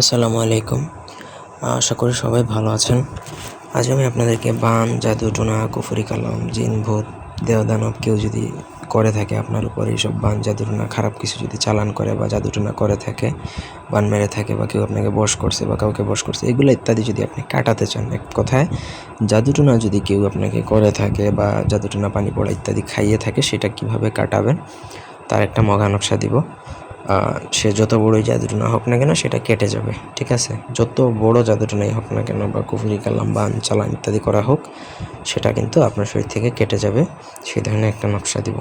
আসসালামু আলাইকুম। আশা করি সবাই ভালো আছেন। আজ আমি আপনাদেরকে বান, জাদু, টোনা, কুফুরি, কালাম, জিন, ভূত, দেওদানব কেউ যদি করে থাকে, আপনার উপর এইসব বান, জাদু, টোনা খারাপ কিছু যদি চালান করে বা জাদু, টোনা করে থাকে, বান মেরে থাকে বা কেউ আপনাকে বস করছে বা কাউকে বস করছে, এগুলো ইত্যাদি যদি আপনি কাটাতে চান এক কথায়, জাদু, টোনা যদি কেউ আপনাকে করে থাকে বা জাদু, টোনা পানি পড়া ইত্যাদি খাইয়ে থাকে, সেটা কীভাবে কাটাবেন, তার একটা মগা নকশা দিব। সে যত বড়ই জাদুটনা হোক না কেন সেটা কেটে যাবে, ঠিক আছে? যত বড় জাদুটনাই হোক না কেন বা কুফুরি কালাম বান চালান ইত্যাদি করা হোক, সেটা কিন্তু আপনার শরীর থেকে কেটে যাবে, সেই ধরনের একটা নকশা দিব।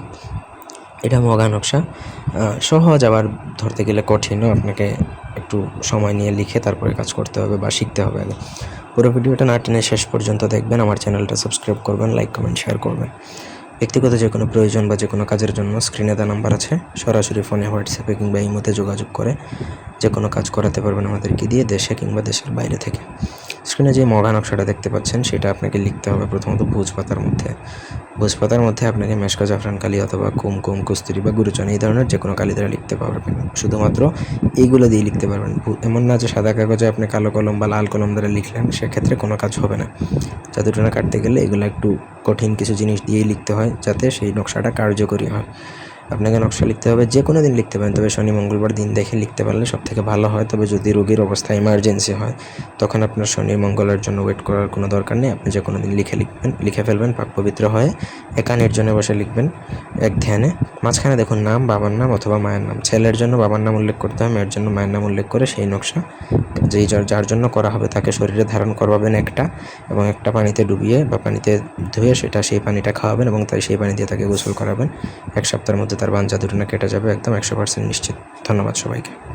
এটা মগা নকশা। সহজ আবার ধরতে গেলে কঠিনও, আপনাকে একটু সময় নিয়ে লিখে তারপরে কাজ করতে হবে বা শিখতে হবে আগে। পুরো ভিডিওটা না টেনে শেষ পর্যন্ত দেখবেন, আমার চ্যানেলটা সাবস্ক্রাইব করবেন, লাইক, কমেন্ট, শেয়ার করবেন। ব্যক্তিগত যে কোনো প্রয়োজন বা যে কোনো কাজের জন্য স্ক্রিনে দেওয়া নাম্বার আছে। সরাসরি ফোনে হোয়াটসঅ্যাপে কিংবা ইমোতে যোগাযোগ করে যে কোনো কাজ করাতে পারবেন আমাদেরকে দিয়ে দেশে কিংবা দেশের বাইরে থেকে। স্ক্রিনে যে মগা নকশাটা দেখতে পাচ্ছেন, সেটা আপনাকে লিখতে হবে প্রথমত ভুজ পাতার মধ্যে। ভুজ পাতার মধ্যে আপনাকে মেশকা জাফরান কালি অথবা কুমকুম কুস্তুরি বা গুরুচন এই ধরনের যে কোনো কালি দ্বারা লিখতে পারবেন। শুধুমাত্র এইগুলো দিয়ে লিখতে পারবেন। এমন না যে সাদা কাগজে আপনি কালো কলম বা লাল কলম দ্বারা লিখলেন, সেক্ষেত্রে কোনো কাজ হবে না। জাদুটনা কাটতে গেলে এগুলো একটু কঠিন কিছু জিনিস দিয়েই লিখতে হয়, যাতে সেই নকশাটা কার্যকরী হয়। আপনাকে নকশা লিখতে হবে যে কোনো দিন লিখতে পারেন। তবে শনি, মঙ্গলবার দিন দেখে লিখতে পারলে সব থেকে ভালো হয়। তবে যদি রোগীর অবস্থা ইমার্জেন্সি হয়, তখন আপনার শনি, মঙ্গলের জন্য ওয়েট করার কোনো দরকার নেই। আপনি যে কোনো দিন লিখে লিখবেন, লিখে ফেলবেন, পাক পবিত্র হয়ে একা নির্জনে বসে লিখবেন এক ধ্যানে। মাঝখানে দেখুন নাম, বাবার নাম অথবা মায়ের নাম। ছেলের জন্য বাবার নাম উল্লেখ করতে হয় মেয়ের জন্য মায়ের নাম উল্লেখ করে সেই নকশা যেই যার যার জন্য করা হবে তাকে শরীরে ধারণ করবাবেন একটা এবং একটা পানিতে ডুবিয়ে বা পানিতে ধুয়ে সেটা সেই পানিটা খাওয়াবেন এবং তাই সেই পানি দিয়ে তাকে গোসল করাবেন। এক সপ্তাহের মধ্যে তার বাঞ্জা দুটো না কেটে যাবে একদম একশো পার্সেন্ট নিশ্চিত। ধন্যবাদ সবাইকে।